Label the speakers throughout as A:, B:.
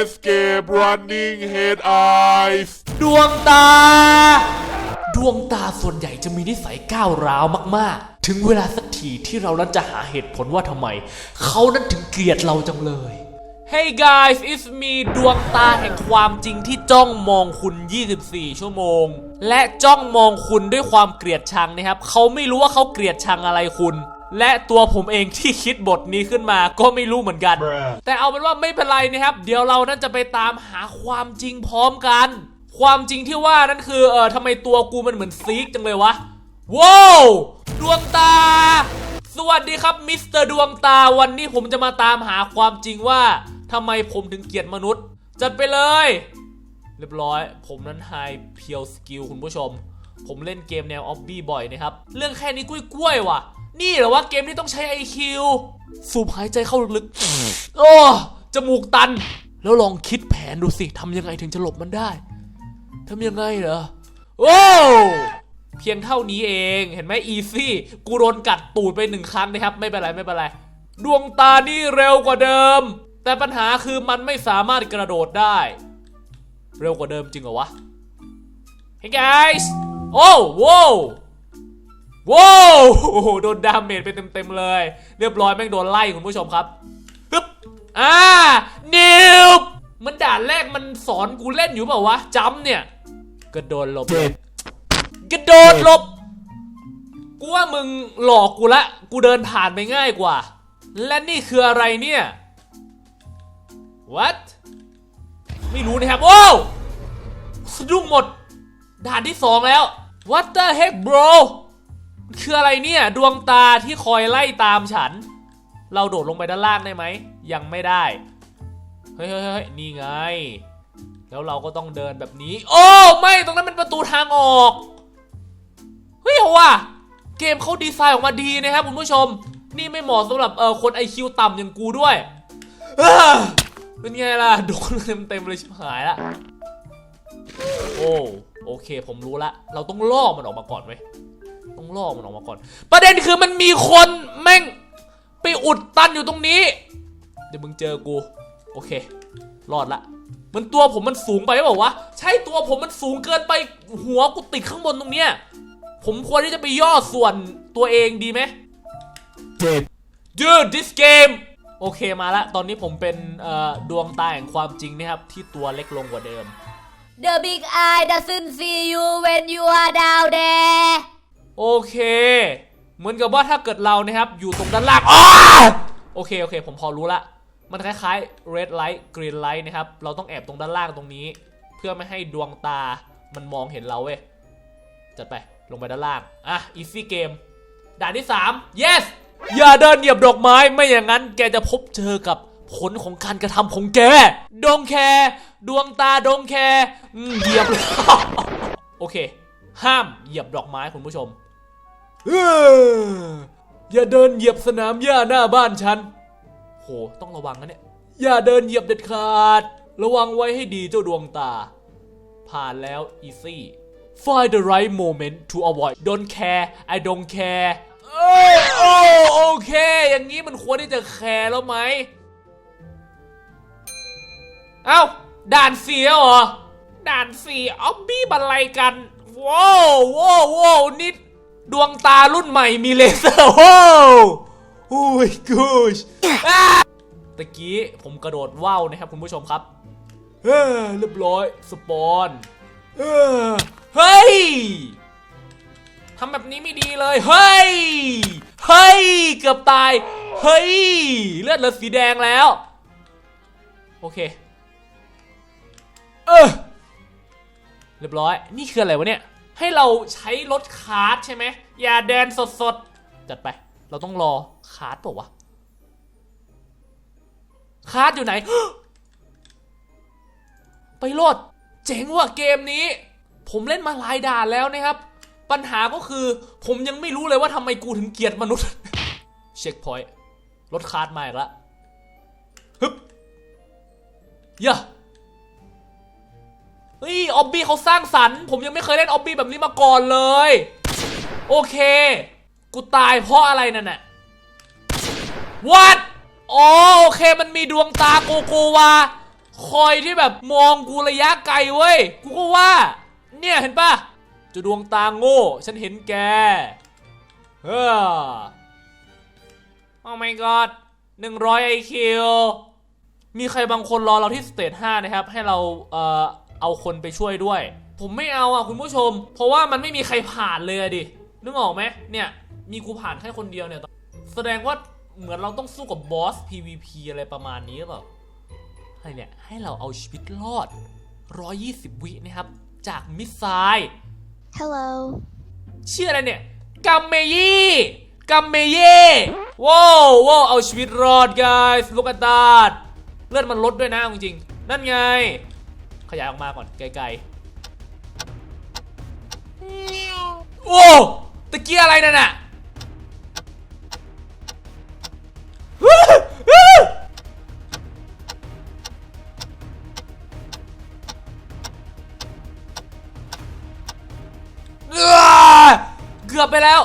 A: escape running head eyes
B: ดวงตา ดวงตาส่วนใหญ่จะมีนิสัยก้าวร้าวมากๆ ถึงเวลาสักทีที่เรานั้นจะหาเหตุผลว่าทำไม เขานั้นถึงเกลียดเราจังเลย Hey guys it's me ดวงตาแห่งความจริงที่จ้องมองคุณ 24 ชั่วโมง และจ้องมองคุณด้วยความเกลียดชังนะครับ เขาไม่รู้ว่าเขาเกลียดชังอะไรคุณ และตัวผมเองที่คิดบทนี้ขึ้นมาก็ไม่รู้เหมือนกันแต่เอาเป็นว่าไม่เป็นไรนะครับ เดี๋ยวเรานั้นจะไปตามหาความจริงพร้อมกัน ความจริงที่ว่านั่นคือเออทำไมตัวกูมันเหมือนซีกจังเลยวะว้าวดวงตา สวัสดีครับมิสเตอร์ดวงตาวันนี้ผมจะมาตามหาความจริงว่าทำไมผมถึงเกลียดมนุษย์ จัดไปเลย เรียบร้อย ผมนั้นไฮเพียวสกิลคุณผู้ชม ผมเล่นเกมแนวออบบี้บ่อยนะครับ เรื่องแค่นี้กล้วยๆว่ะ นี่เหรอว่าเกมที่ต้องใช้ IQ สูบหายใจเข้าลึกๆ โอ้จมูกตัน แล้วลองคิดแผนดูสิทำยังไงถึงจะหลบมันได้ทำยังไงเหรอ โอ้เพียงเท่านี้เองเห็นไหมอีซี่ กูโดนกัดตูดไปหนึ่งครั้งนะครับ ไม่เป็นไรไม่เป็นไร ดวงตานี่เร็วกว่าเดิม แต่ปัญหาคือมันไม่สามารถกระโดดได้ เร็วกว่าเดิมจริงเหรอวะ Hey guys โอ้โว้ว ว้าวโอ้โหโดนดาเมจไปเต็มๆเลย เรียบร้อยแม่งโดนไล่คุณผู้ชมครับฮึบอ่านิวมันด่านแรกมันสอนกูเล่นอยู่เปล่าวะจำเนี่ยกระโดดหลบเลยกระโดดหลบกูว่ามึงหลอกกูละ กูเดินผ่านไปง่ายกว่า และนี่คืออะไรเนี่ย what ไม่รู้นะครับโอ้วสะดุ้งหมด ด่านที่สองแล้ว what the heck bro มัน คืออะไรเนี่ย ดวงตาที่คอยไล่ตามฉัน เราโดดลงไปด้านล่างได้ไหม ยังไม่ได้ เฮ้ยเฮ้ยนี่ไง แล้วเราก็ต้องเดินแบบนี้ โอ้ ไม่ ตรงนั้นเป็นประตูทางออก เฮ้ยว่ะ เกมเขาดีไซน์ออกมาดีนะครับคุณผู้ชม นี่ไม่เหมาะสำหรับเออคน IQ ต่ำอย่างกูด้วย เป็นไงล่ะ โดนเต็มๆเลยชิบหายละโอ้ โอเค ผมรู้ละ เราต้องล่อมันออกมาก่อนเว้ย ต้องล่อมันออกมาก่อน ประเด็นคือมันมีคนแม่งไปอุดตันอยู่ตรงนี้ เดี๋ยวมึงเจอกู โอเค รอดละมันตัวผมมันสูงไปหรือเปล่าวะใช่ตัวผมมันสูงเกินไปหัวกูติดข้างบนตรงเนี้ยผมควรที่จะไปย่อส่วนตัวเองดีไหม Dude this game โอเคมาละ ตอนนี้ผมเป็นเอ่อดวงตาแห่งความจริงนะครับ ที่ตัวเล็กลงกว่าเดิม
C: The big eye doesn't see you when you are down there
B: โอเค เหมือนกับว่าถ้าเกิดเรานะครับ อยู่ตรงด้านล่างอ้าโอเค โอเค ผมพอรู้ละ มันคล้ายๆ red light green light นะครับ เราต้องแอบตรงด้านล่างตรงนี้ เพื่อไม่ให้ดวงตามันมองเห็นเราเว้ย จัดไป ลงไปด้านล่าง อะ easy game ด่านที่ 3 yes อย่าเดินเหยียบดอกไม้ ไม่อย่างนั้นแกจะพบเจอกับผลของการกระทำของแก ดงแค ดวงตาดงแคอืมเหยียบเลยโอเค ห้ามเหยียบดอกไม้คุณผู้ชม เอออย่าเดินเหยียบสนามหญ้าหน้าบ้านฉัน โห ต้องระวังนะเนี่ย อย่าเดินเหยียบเด็ดขาด ระวังไว้ให้ดีเจ้าดวงตา ผ่านแล้ว easy find the right moment to avoid don't care I don't care เอ้ยโอ้โอเค อย่างนี้มันควรที่จะแคร์แล้วไหม เอ้า ด่านเสียเหรอ ด่านสี่ออบบี้บันไลกัน ว้าวว้าวว้าวนี่ด ดวงตารุ่นใหม่มีเลเซอร์ว้โอ้ยกูชตะกี้ผมกระโดดว่าวนะครับคุณผู้ชมครับเฮ้เรียบร้อยสปอนเออเฮ้ยทำแบบนี้ไม่ดีเลย เฮ้ย เฮ้ย เกือบตาย เฮ้ย เลือดเหลือสีแดงแล้ว โอเค เออ เรียบร้อย นี่คืออะไรวะเนี่ย ให้เราใช้รถคาร์ทใช่ไหมอย่าเดินสดๆจัดไป เราต้องรอคาร์ทเปล่าวะคาร์ทอยู่ไหน ไปโลดเจ๋งว่ะเกมนี้ ผมเล่นมาหลายด่านแล้วนะครับ ปัญหาก็คือผมยังไม่รู้เลยว่าทำไมกูถึงเกลียดมนุษย์ เช็คพอยต์รถคาร์ทมาอีกแล้วฮึบย่า เฮ้ยออบบี้เขาสร้างสรรค์ผมยังไม่เคยเล่นออบบี้แบบนี้มาก่อนเลย โอเค กูตายเพราะอะไรนั่นน่ะ what อ๋อโอเคมันมีดวงตาโกโกวาคอยที่แบบมองกูระยะไกลเว้ย กูก็ว่า เนี่ยเห็นปะจะดวงตาโง่ ฉันเห็นแก เฮ้อโอ้ my god 100 IQ มีใครบางคนรอเราที่สเตจ5นะครับ ให้เราเอ่อ เอาคนไปช่วยด้วย ผมไม่เอาอะคุณผู้ชม เพราะว่ามันไม่มีใครผ่านเลยอะดินึกออกไหมเนี่ยมีกูผ่านแค่คนเดียวเนี่ยแสดงว่าเหมือนเราต้องสู้กับบอส PVP อะไรประมาณนี้หรือเปล่าอะไรเนี่ยให้เราเอาชีวิตรอด 120 วินะครับ จากมิสไซล์
C: Hello
B: ชื่ออะไรเนี่ยกัมเมยี่กัมเมเย่ว้าวว้าวเอาชีวิตรอด guys look at that เลือดมันลดด้วยนะเอาจริงๆนั่นไง ขยายออกมาก่อนไกลๆ โอ้ตะเกียอะไรนั่นน่ะเอื้อเกือบไปแล้ว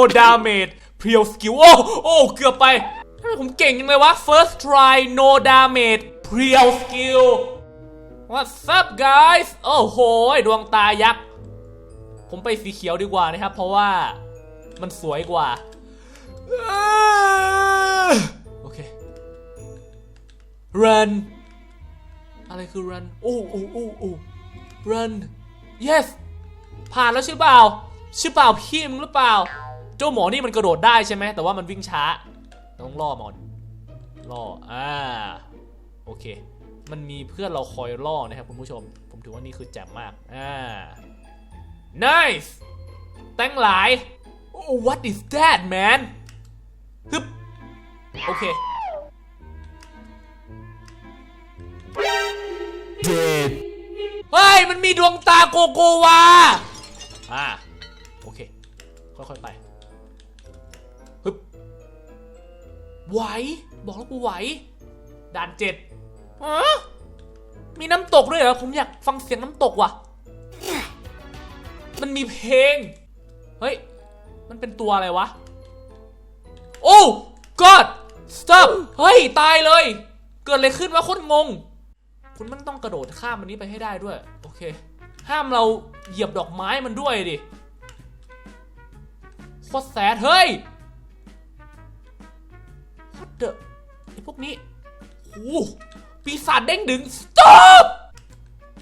B: ฮ้ย no damage เพียวสกิลโอ้โอ้เกือบไปทำไมผมเก่งจังเลยวะ first try no damage เพียวสกิล what's up guys โอ้โหดวงตายักษ์ผมไปสีเขียวดีกว่านะครับ เพราะว่ามันสวยกว่าโอเค run อะไรคือ run โอ้โอ้โอ้โอ้ run yes ผ่านแล้วใช่เปล่าใช่เปล่าพี่มึงหรือเปล่า เจ้าหมอนี่มันกระโดดได้ใช่ไหมแต่ว่ามันวิ่งช้า ต้องล่อมันล่ออ่าโอเค มันมีเพื่อนเราคอยล่อนะครับคุณผู้ชม ผมถือว่านี่คือแจ่มมากอ่า nice ตั้งหลาย oh what is that man ฮึบโอเค
A: Dead
B: เฮ้ย มันมีดวงตาโกโกวา อ่า โอเค ค่อยๆไป ไหว บอกแล้วกูไหว ด่านเจ็ดมีน้ำตกด้วยเหรอ ผมอยากฟังเสียงน้ำตกว่ะ มันมีเพลง เฮ้ย มันเป็นตัวอะไรวะ โอ้ god stop เฮ้ย ตายเลย เกิดอะไรขึ้นวะโคตรงง คุณมันต้องกระโดดข้ามมันนี้ไปให้ได้ด้วย โอเค ห้ามเราเหยียบดอกไม้มันด้วยดิโคตรแสดเฮ้ย เดอะไอพวกนี้โอ้โหปีศาจเด้งดึง stop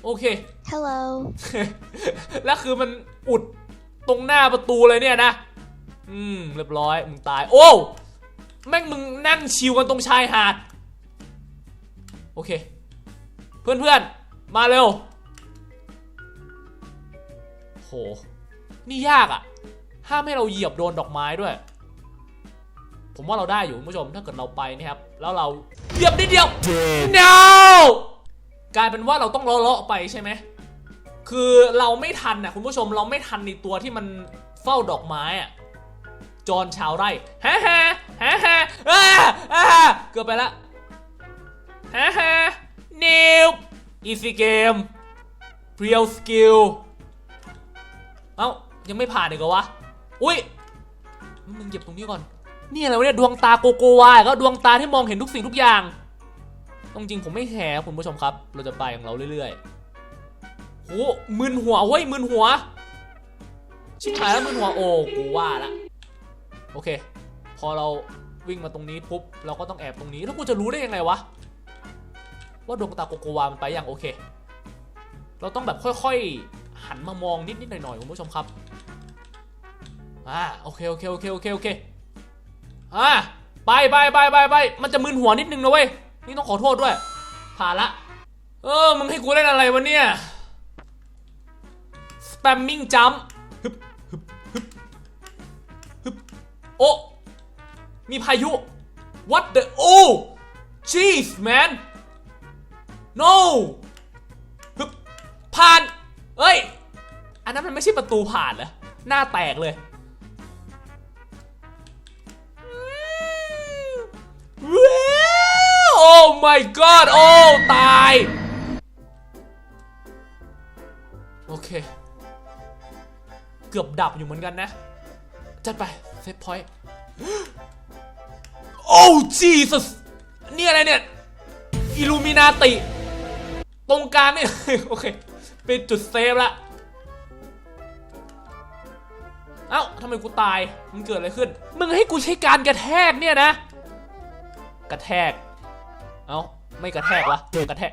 B: โอเค
C: Hello
B: แล้วคือมันอุดตรงหน้าประตูเลยเนี่ยนะ อืม เรียบร้อย มึงตาย โอ้ แม่งมึงนั่งชิวกันตรงชายหาด โอเค เพื่อนๆมาเร็ว โห นี่ยากอะ่ะ ห้ามให้เราเหยียบโดนดอกไม้ด้วย ผมว่าเราได้อยู่คุณผู้ชมถ้าเกิดเราไปนะครับแล้วเราเหยียบนิดเดียว
A: Dead
B: no กลายเป็นว่าเราต้องเลาะๆไปใช่ไหมคือเราไม่ทันนะคุณผู้ชมเราไม่ทันในตัวที่มันเฝ้าดอกไม้อะจอนชาวไร่ฮ่าฮ่าฮ่าฮ่าอ่าอ่าเกือบไปละฮ่าฮ่านิวอีซีเกมเรียลสกิลเอ้ายังไม่ผ่านอีกเหรอวะ อุ้ยมึงเหยียบตรงนี้ก่อน นี่อะไรวะเนี่ยดวงตาโกโกวาก็ดวงตาที่มองเห็นทุกสิ่งทุกอย่างต้องจริงผมไม่แคร์คุณผู้ชมครับ เราจะไปของเราเรื่อยๆโหมึนหัวเว้ยมึนหัว ชิบหายแล้วมึนหัวโอ้กูว่าละโอเค พอเราวิ่งมาตรงนี้ปุ๊บเราก็ต้องแอบตรงนี้แล้วกูจะรู้ได้ยังไงวะว่าดวงตาโกโกวามันไปอยังโอเค เราต้องแบบค่อยๆ หันมามองนิดๆหน่อยๆคุณผู้ชมครับอ่าโอเคโอเคโอเคโอเคโอเค อ่าไปไปไปไปไปมันจะมึนหัวนิดนึงนะเว้ย นี่ต้องขอโทษด้วย ผ่านละ เออ มึงให้กูเล่นอะไรวะเนี่ย spamming jump ฮึบฮึบฮึบฮึบโอ้มีพายุ what the oh jeez man no ฮึบผ่าน เอ้ย อันนั้นมันไม่ใช่ประตูผ่านเหรอ หน้าแตกเลย my god โอ้ ตาย โอเค เกือบดับอยู่เหมือนกันนะ จัดไป เซฟพอยต์โอ้จีสัสนี่อะไรเนี่ย อิลูมินาติ ตรงกลางเนี่ยโอเค เป็นจุดเซฟละเอ้าทำไมกูตาย มันเกิดอะไรขึ้น มึงให้กูใช้การกระแทกเนี่ยนะ กระแทก เอ้าไม่กระแทกวะกระแทก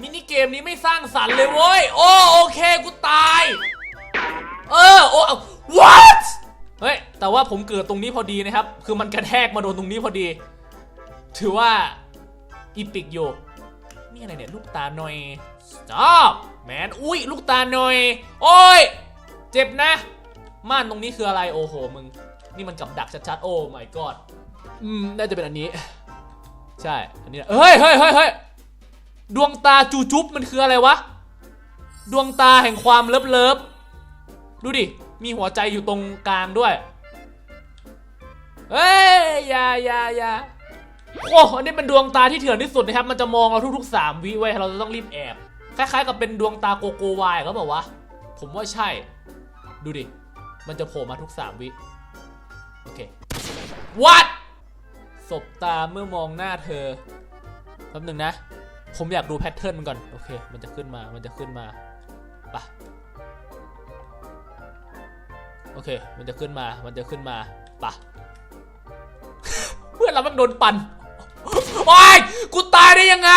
B: มินิเกมนี้ไม่สร้างสรรค์เลยเว้ย โอ้โอเคกูตาย เออโอ้ what เฮ้ย แต่ว่าผมเกิดตรงนี้พอดีนะครับ คือมันกระแทกมาโดนตรงนี้พอดี ถือว่าอีปิกอยู่นี่อะไรเนี่ย ลูกตาหน่อย stop แมนอุ้ยลูกตาหน่อย โอ้ย เจ็บนะ ม่านตรงนี้คืออะไร โอ้โหมึง นี่มันกับดักชัดๆ โอ้ my god อืม น่าจะเป็นอันนี้ ใช่ อันนี้เฮ้ยเฮ้ยเฮ้ยเฮ้ยดวงตาจูจุ๊บมันคืออะไรวะ ดวงตาแห่งความเลิฟเลิฟดูดิ มีหัวใจอยู่ตรงกลางด้วย เฮ้ยอย่าอย่าอย่าโอ้อันนี้เป็นดวงตาที่เถื่อนที่สุดนะครับ มันจะมองเราทุกๆ 3 วิไว้ เราจะต้องรีบแอบ คล้ายๆ กับเป็นดวงตาโกโกวายเขาบอกว่า ผมว่าใช่ ดูดิ มันจะโผล่มาทุก 3 วิ โอเค what สบตาเมื่อมองหน้าเธอแป๊บหนึ่งนะ ผมอยากดูแพทเทิร์นมันก่อน โอเค มันจะขึ้นมา มันจะขึ้นมาไปะโอเค มันจะขึ้นมา มันจะขึ้นมาปะเพื่อนเรามันโดนปั่นโอ้ยกูตายได้ยังไง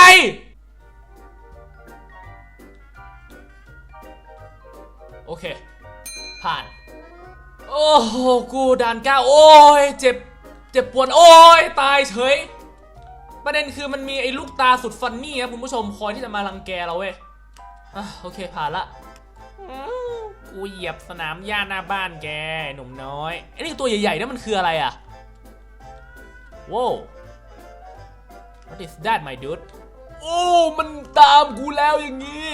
B: โอเค ผ่าน โอ้โห กูด่านเก้าโอ้ย เจ็บ เจ็บปวดโอ้ยตายเฉย ประเด็นคือมันมีไอ้ลูกตาสุดฟันนี่ครับคุณผู้ชมคอยที่จะมารังแกเราเว้ยอะโอเคผ่านละกูเหยียบสนามหญ้าหน้าบ้านแกหนุ่มน้อยไอ้นี่ตัวใหญ่ๆนั่นมันคืออะไรอะว้าว What is that my dude โอ้มันตามกูแล้วอย่างนี้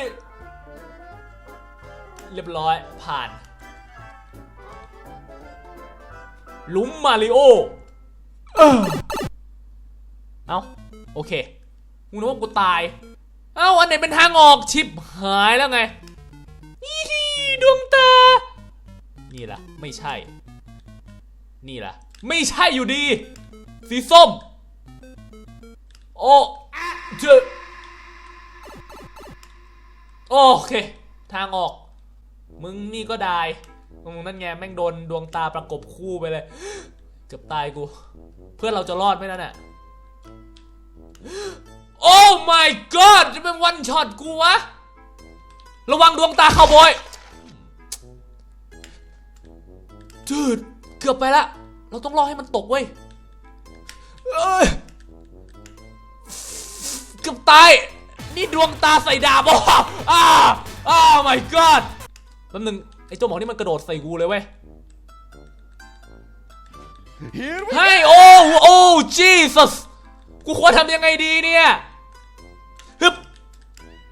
B: เรียบร้อยผ่าน ลุมมาริโอ เอ้าโอเคกูนึกว่ากูตาย เอ้า อันไหนเป็นทางออกชิปหายแล้วไงอีฮีดวงตา นี่ล่ะ ไม่ใช่ นี่ล่ะ ไม่ใช่อยู่ดี สีส้ม โอ้เจอโอเค ทางออก มึงนี่ก็ได้มึงนั่นไงแม่งโดนดวงตาประกบคู่ไปเลย เกือบตายกู เพื่อนเราจะรอดไหมนั่นน่ะโอ้ my god จะเป็นวันช็อตกูวะ ระวังดวงตาคาวบอยจืดเกือบไปละ เราต้องรอให้มันตกเว้ยเกือบตาย นี่ดวงตาใส่ดาบอะอ้าอ้า my god แป๊บนึงไอ้เจ้าหมอนี่มันกระโดดใส่กูเลยเว้ย ให้โอ้โอ้ Jesus กูควรทำยังไงดีเนี่ยฮึบ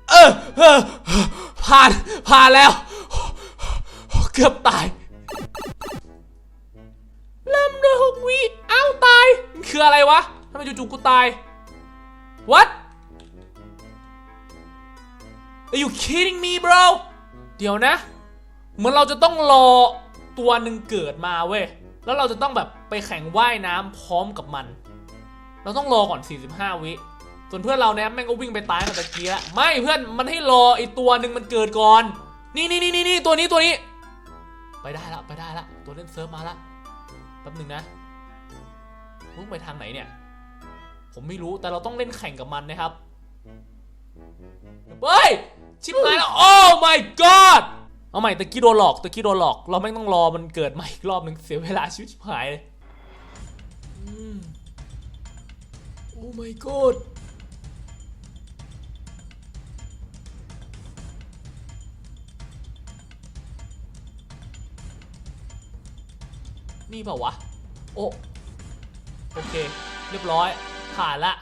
B: เออเออผ่านผ่านแล้ว เกือบตายเริ่มด้วยหกวิเอ้าตายมันคืออะไรวะทำไมจู่ๆกูตาย What Are you kidding me bro เดี๋ยวนะ เหมือนเราจะต้องรอตัวหนึ่งเกิดมาเว้ย แล้วเราจะต้องแบบไปแข่งว่ายน้ำพร้อมกับมัน เราต้องรอก่อน 45 วิ ส่วนเพื่อนเราเนี่ยแม่งก็วิ่งไปตายตั้งแต่ตะกี้ละไม่เพื่อนมันให้รอไอตัวหนึ่งมันเกิดก่อน นี่นี่นี่นี่นี่ตัวนี้ตัวนี้ ไปได้ละไปได้ละตัวเล่นเซิร์ฟมาละแป๊บหนึ่งนะมึงไปทางไหนเนี่ย ผมไม่รู้แต่เราต้องเล่นแข่งกับมันนะครับ เฮ้ย ชิบหายแล้ว โอ้ my god เอาใหม่ตะกี้โดนหลอกตะกี้โดนหลอก เราไม่ต้องรอมันเกิดใหม่อีกรอบหนึ่งเสียเวลาชีวิตชิบหายเลยโอ้ my god นี่เปล่าวะ โอ้โอเค เรียบร้อย ผ่านละ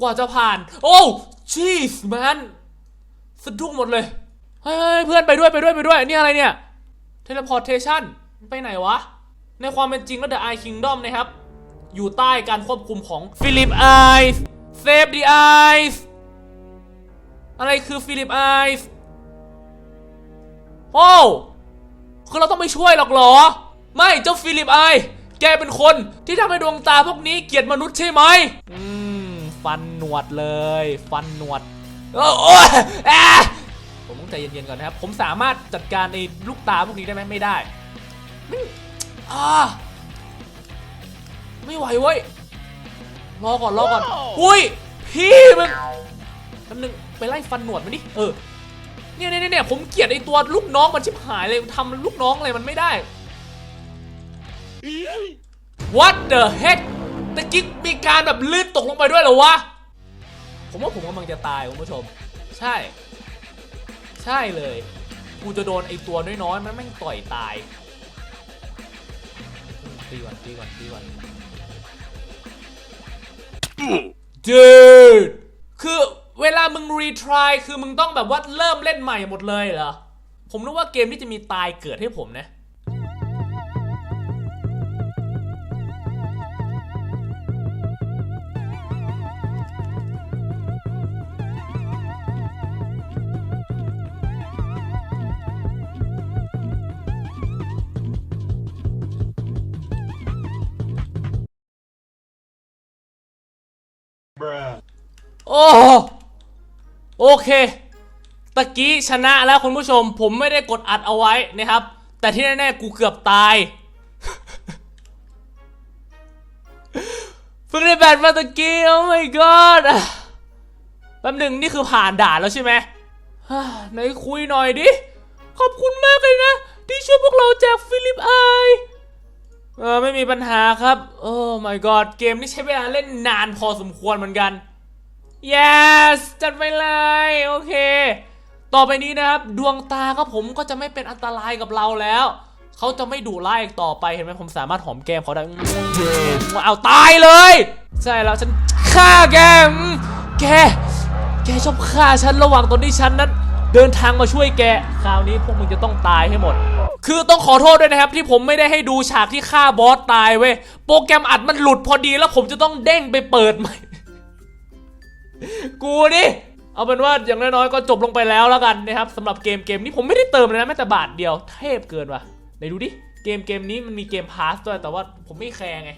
B: กว่าจะผ่าน โอ้ชีสแมนสะดุ้งหมดเลย เฮ้ยเพื่อนไปด้วยไปด้วยไปด้วยนี่อะไรเนี่ยเทเลพอร์เทชันไปไหนวะ ในความเป็นจริงแล้ว The Eye Kingdom นะครับ อยู่ใต้การควบคุมของฟิลิปไอส์ Save the Eyes อะไรคือฟิลิปไอส์โอ้คือเราต้องไม่ช่วยหรอกหรอ ไม่เจ้าฟิลิปไอ แกเป็นคนที่ทำให้ดวงตาพวกนี้เกลียดมนุษย์ใช่ไหมอืม ฟันหนวดเลย ฟันหนวดโอ้โอ้ยแอะ ผมต้องใจเย็นๆก่อนนะครับ ผมสามารถจัดการในลูกตาพวกนี้ได้ไหมไม่ได้ไม่อ่าไม่ไหวเว้ย รอก่อนรอก่อน อุ้ย พี่มันแป๊บนึงไปไล่ฟันหนวดมันดิ เออ เนี่ยเนี่ยเนี่ยผมเกลียดไอตัวลูกน้องมันชิบหายเลยทำลูกน้องอะไรมันไม่ได้ What the heck ตะกี้มีการแบบลื่นตกลงไปด้วยเหรอวะ ผมว่าผมกำลังจะตายคุณผู้ชม ใช่ ใช่เลย กูจะโดนไอตัวน้อยๆมันแม่งต่อยตายตีก่อนตีก่อนตีก่อน Dude คือเวลามึงรีทรายคือมึงต้องแบบว่าเริ่มเล่นใหม่หมดเลยเหรอ ผมนึกว่าเกมที่จะมีตายเกิดให้ผมนะ อ้โอเค ตะกี้ชนะแล้วคุณผู้ชม ผมไม่ได้กดอัดเอาไว้นะครับ แต่ที่แน่ๆกูเกือบตายเพิ่งได้แบตมาตะกี้ โอ้ my god แป๊บหนึ่งนี่คือผ่านด่านแล้วใช่ไหมไหนคุยหน่อยดิ ขอบคุณมากเลยนะ ที่ช่วยพวกเราจากฟิลิปไอเออไม่มีปัญหาครับ โอ้ my god เกมนี้ใช้เวลาเล่นนานพอสมควรเหมือนกัน yes จัดไปเลย โอเค ต่อไปนี้นะครับ ดวงตาก็ผมก็จะไม่เป็นอันตรายกับเราแล้ว เขาจะไม่ดุร้ายอีกต่อไปเห็นไหมผมสามารถหอมแก้มเขาได้เอาตายเลย ใช่แล้วฉันฆ่าแกแก แกชอบฆ่าฉันระหว่างตอนที่ฉันนั้นเดินทางมาช่วยแก คราวนี้พวกมึงจะต้องตายให้หมด คือต้องขอโทษด้วยนะครับ ที่ผมไม่ได้ให้ดูฉากที่ฆ่าบอสตายเว้ย โปรแกรมอัดมันหลุดพอดีแล้วผมจะต้องเด้งไปเปิดใหม่ กูนี่เอาเป็นว่าอย่างน้อยๆก็จบลงไปแล้วแล้วกันนะครับสำหรับเกมเกมนี้ผมไม่ได้เติมเลยนะแม้แต่บาทเดียวเทพเกินว่ะไหนดูดิเกมเกมนี้มันมีเกมพาสด้วยแต่ว่าผมไม่แคร์ไง